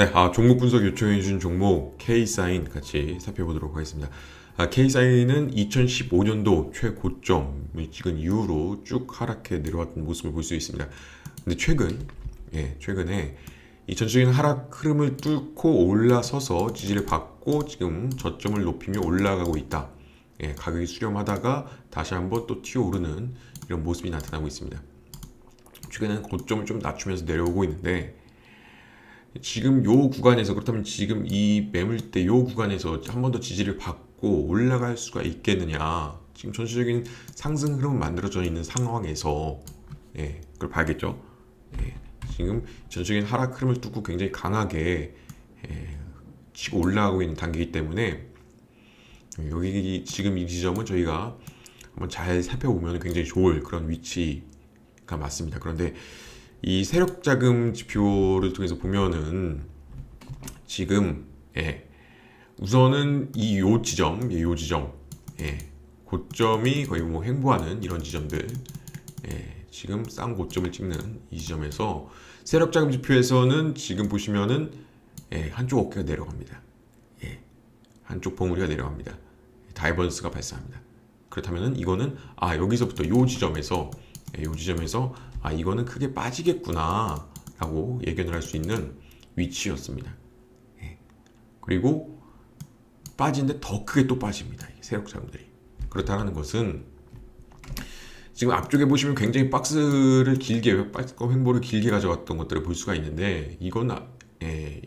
네, 아, 종목 분석 요청해 주신 종목 K사인 같이 살펴보도록 하겠습니다. 아, K사인은 2015년도 최고점을 찍은 이후로 쭉 하락해 내려왔던 모습을 볼 수 있습니다. 근데 최근, 예, 최근에 이 전체적인 하락 흐름을 뚫고 올라서서 지지를 받고 지금 저점을 높이며 올라가고 있다. 예, 가격이 수렴하다가 다시 한번 또 튀어오르는 이런 모습이 나타나고 있습니다. 최근에는 고점을 좀 낮추면서 내려오고 있는데 지금 요 구간에서 그렇다면 지금 이 매물대 요 구간에서 한 번 더 지지를 받고 올라갈 수가 있겠느냐. 지금 전체적인 상승 흐름 만들어져 있는 상황에서 예, 그걸 봐야겠죠? 예, 지금 전체적인 하락 흐름을 뚫고 굉장히 강하게 예, 치고 올라가고 있는 단계이기 때문에 여기 지금 이 지점은 저희가 한번 잘 살펴보면 굉장히 좋을 그런 위치가 맞습니다. 그런데 이 세력 자금 지표를 통해서 보면은 지금 예, 우선은 이 요 지점, 예, 요 지점, 예, 고점이 거의 뭐 횡보하는 이런 지점들, 예, 지금 쌍 고점을 찍는 이 지점에서 세력 자금 지표에서는 지금 보시면은 예, 한쪽 어깨가 내려갑니다. 예, 한쪽 봉우리가 내려갑니다. 다이버스가 발생합니다. 그렇다면은 이거는 아 여기서부터 요 지점에서 예, 요 지점에서 아 이거는 크게 빠지겠구나 라고 예견을 할 수 있는 위치였습니다 예. 그리고 빠지는데 더 크게 또 빠집니다 이 세력 자금들이 그렇다는 것은 지금 앞쪽에 보시면 굉장히 박스를 길게 박스권 횡보를 길게 가져갔던 것들을 볼 수가 있는데 이건 아- 예,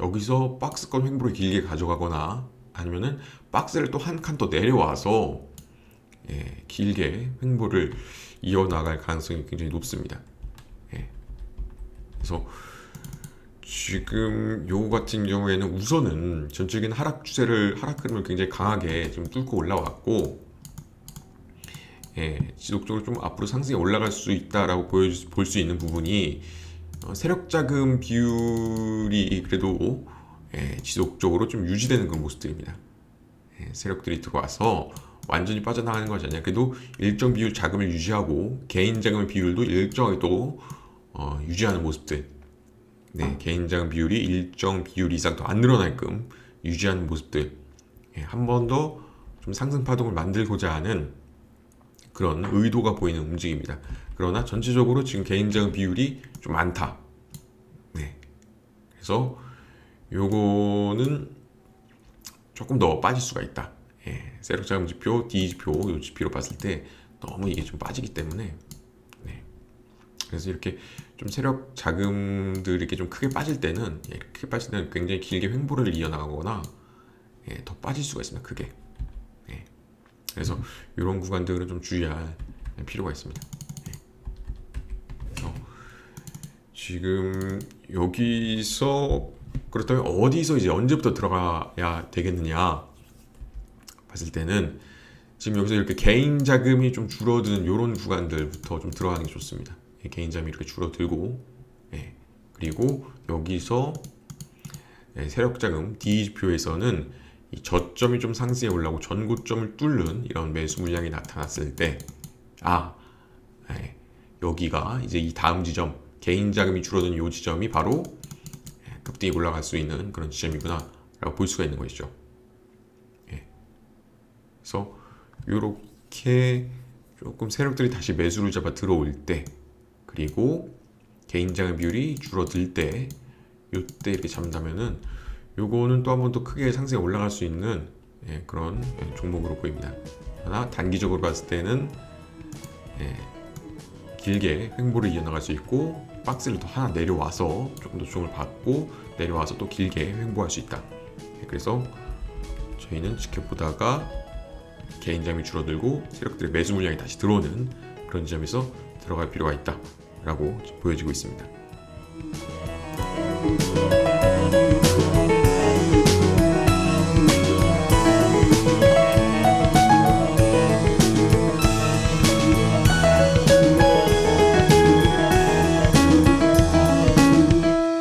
여기서 박스권 횡보를 길게 가져가거나 아니면은 박스를 또 한 칸 더 내려와서 예, 길게 횡보를 이어나갈 가능성이 굉장히 높습니다. 예. 그래서 지금 요 같은 경우에는 우선은 전적인 하락 추세를 하락 흐름을 굉장히 강하게 좀 뚫고 올라왔고 예, 지속적으로 좀 앞으로 상승에 올라갈 수 있다라고 볼 수 있는 부분이 어, 세력 자금 비율이 그래도 예, 지속적으로 좀 유지되는 그런 모습들입니다. 예, 세력들이 들어와서 완전히 빠져나가는 것이 아니라 그래도 일정 비율 자금을 유지하고 개인 자금의 비율도 일정하게 또 어, 유지하는 모습들. 네, 개인 자금 비율이 일정 비율 이상 더 안 늘어날끔 유지하는 모습들. 예, 한번 더 좀 상승 파동을 만들고자 하는 그런 의도가 보이는 움직임입니다. 그러나 전체적으로 지금 개인 자금 비율이 좀 많다. 네. 그래서 요거는 조금 더 빠질 수가 있다. 예, 세력 자금 지표, D 지표, 요 지표로 봤을 때 너무 이게 좀 빠지기 때문에 네. 그래서 이렇게 좀 세력 자금들이 이렇게 좀 크게 빠질 때는 예, 크게 빠질 때는 굉장히 길게 횡보를 이어나가거나 예, 더 빠질 수가 있습니다. 크게. 예. 그래서 이런 구간들은 좀 주의할 필요가 있습니다. 예. 그래서 지금 여기서 그렇다면 어디서 이제 언제부터 들어가야 되겠느냐 봤을 때는 지금 여기서 이렇게 개인 자금이 좀 줄어드는 이런 구간들부터 좀 들어가는 게 좋습니다. 예, 개인 자금이 이렇게 줄어들고, 예, 그리고 여기서 예, 세력 자금 D 지표에서는 이 저점이 좀 상승해 올라고 전고점을 뚫는 이런 매수 물량이 나타났을 때, 아, 예, 여기가 이제 이 다음 지점 개인 자금이 줄어든 이 지점이 바로 예, 급등이 올라갈 수 있는 그런 지점이구나 라고 볼 수가 있는 것이죠. 그래서 이렇게 조금 세력들이 다시 매수를 잡아 들어올 때 그리고 개인 자금 비율이 줄어들 때 이때 이렇게 잡는다면은 요거는 또 한 번 더 크게 상승에 올라갈 수 있는 예, 그런 예, 종목으로 보입니다. 하나 단기적으로 봤을 때는 예, 길게 횡보를 이어나갈 수 있고 박스를 더 하나 내려와서 조금 더 조정을 받고 내려와서 또 길게 횡보할 수 있다. 예, 그래서 저희는 지켜보다가 개인 잠이 줄어들고 세력들의 매수 물량이 다시 들어오는 그런 지점에서 들어갈 필요가 있다라고 보여지고 있습니다.